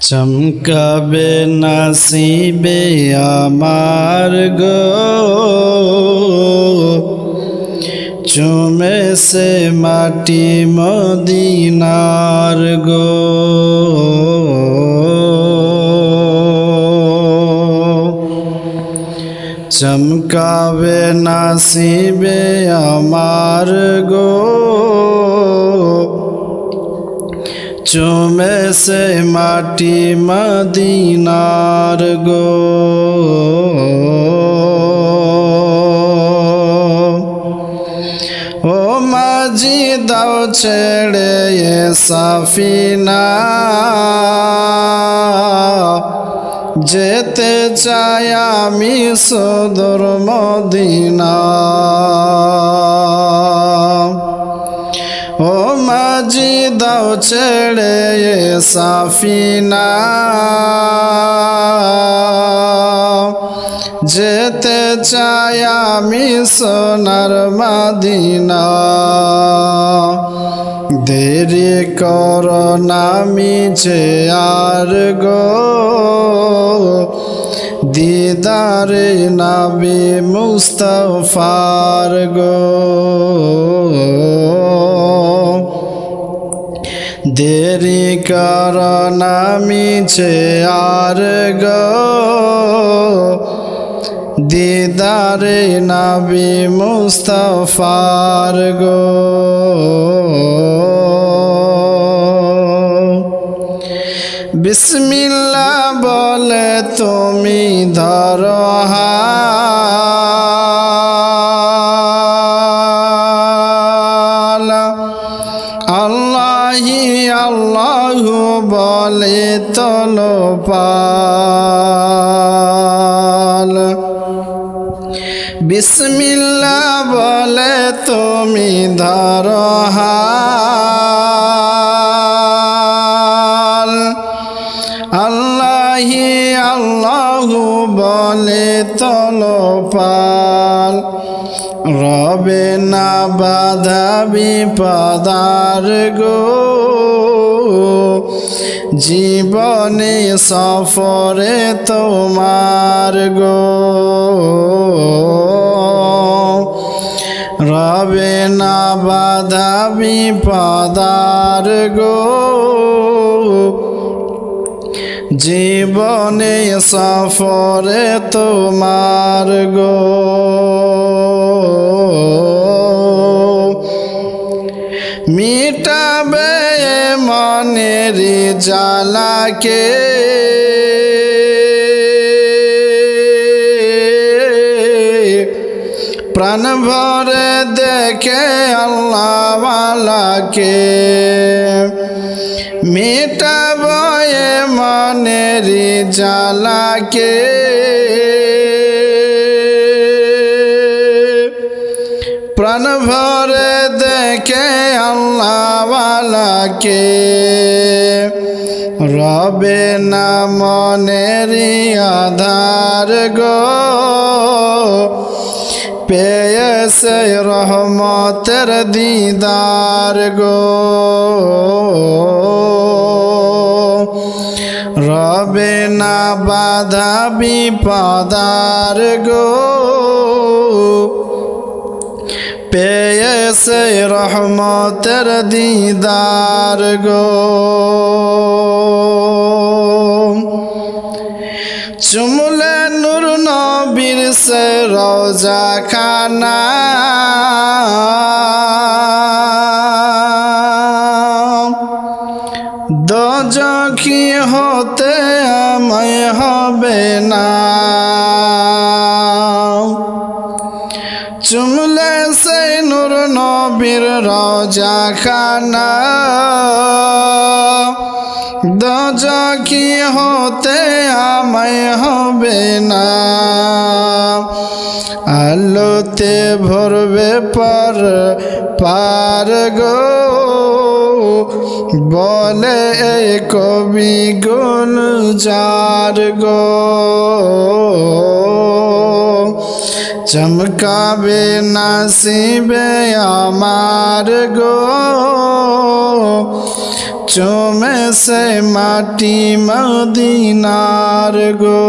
চমকাবে নাসিবে আমার গো চুমে সে মাটি মদিনার গো চমকাবে নাসিবে আমার গো চুমে সে মাটি মদিনার গো। ও মাঝি দাও ছেড়ে সাফিনা। যেতে চাই আমি সদর মদিনা। ও মাঝি, দাও ছেড়ে সাফিনা। যেতে চাই আমি সোনার মাদিনা। দেরি কর নামি যে আর গো। দিদারে নাবি মুস্তফার গো। দেরি কর নামিছে আর গো। দিদারে নাবি মুস্তফার গো। বিসমিল্লা বলে তুমি ধর আল্লাহি বলে তল বিসমিল্লা বলে তুমি ধর হাল আল্লাহি আল্লাহু বলে তল পাল রবে না বাধা বিপদার গো। জীবনে সফরে তোমার গো। রবে না বাধা বিপদার গো। জীবনে সফরে তোমার গো। জালাকে প্রাণ ভরে দেখে আল্লাহওয়ালাকে মেটাবয়ে মনের জালাকে প্রাণ ভরে দেখে আল্লাহওয়ালাকে রবে না মনের আধার গো। পেয়েছে রহমতের দিদার গো। রবে না বাধা বিপদার গো। পেয়েছে রহমতের দিদার গো। রোজা খানা দজখি হতে আমায় হবে না। চুমলে সে নূর নবীর রোজা খানা দজকি হতে আমায় হবে না। আলোতে ভরবে পর, পার গো। বলে কবি গুল যার গো। চমকাবে নাসিবে আমার গো। চমেছে মাটি মদিনার গো।